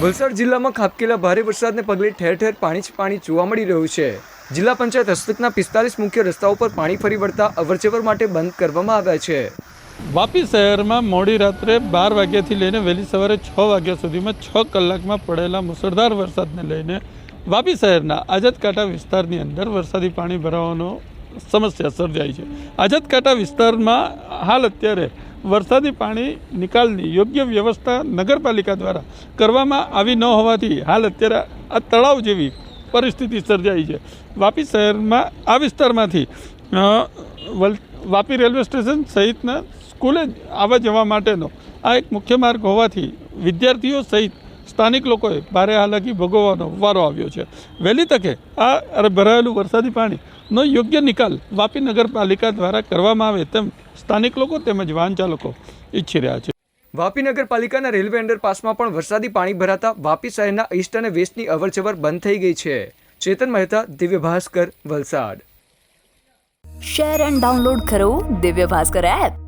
વલસાડ જિલ્લામાં ખાબકેલા ભારે વરસાદને પગલે ઠેર ઠેર પાણી જ પાણી જોવા મળી રહ્યું છે. જિલ્લા પંચાયત હસ્તકના પિસ્તાલીસ મુખ્ય રસ્તાઓ પર પાણી ફરી વળતા અવરજવર માટે બંધ કરવામાં આવ્યા છે. વાપી શહેરમાં મોડી રાત્રે બાર વાગ્યાથી લઈને વહેલી સવારે છ વાગ્યા સુધીમાં છ કલાકમાં પડેલા મુસળધાર વરસાદને લઈને વાપી શહેરના આઝાદકાંઠા વિસ્તારની અંદર વરસાદી પાણી ભરાવાનો સમસ્યા સર્જાઈ છે. આઝાદકાંઠા વિસ્તારમાં હાલ અત્યારે વરસાદી પાણી નિકાલની યોગ્ય વ્યવસ્થા નગરપાલિકા દ્વારા કરવામાં આવી ન હોવાથી હાલ અત્યારે આ તળાવ જેવી પરિસ્થિતિ સર્જાઈ છે. વાપી શહેરમાં આ વિસ્તારમાંથી વાપી રેલવે સ્ટેશન સહિતના સ્કૂલે આવવા જવા માટેનો આ એક મુખ્ય માર્ગ હોવાથી વિદ્યાર્થીઓ સહિત સ્થાનિક લોકોએ ભારે હાલાકી ભોગવવાનો વારો આવ્યો છે. વહેલી તકે આ ભરાયેલું વરસાદી પાણીનો યોગ્ય નિકાલ વાપી નગરપાલિકા દ્વારા કરવામાં આવે તેમ સ્થાનિક લોકો તેમજ વાહન ચાલકો ઈચ્છી રહ્યા છે. વાપી નગરપાલિકાના રેલવે અંડરપાસમાં પણ વરસાદી પાણી ભરાતા વાપી શહેરના ઈસ્ટ અને વેસ્ટની અવરજવર બંધ થઈ ગઈ છે. Chetan Mehta Divya Bhaskar Valsad. Share and download કરો દિવ્ય ભાસ્કર એપ.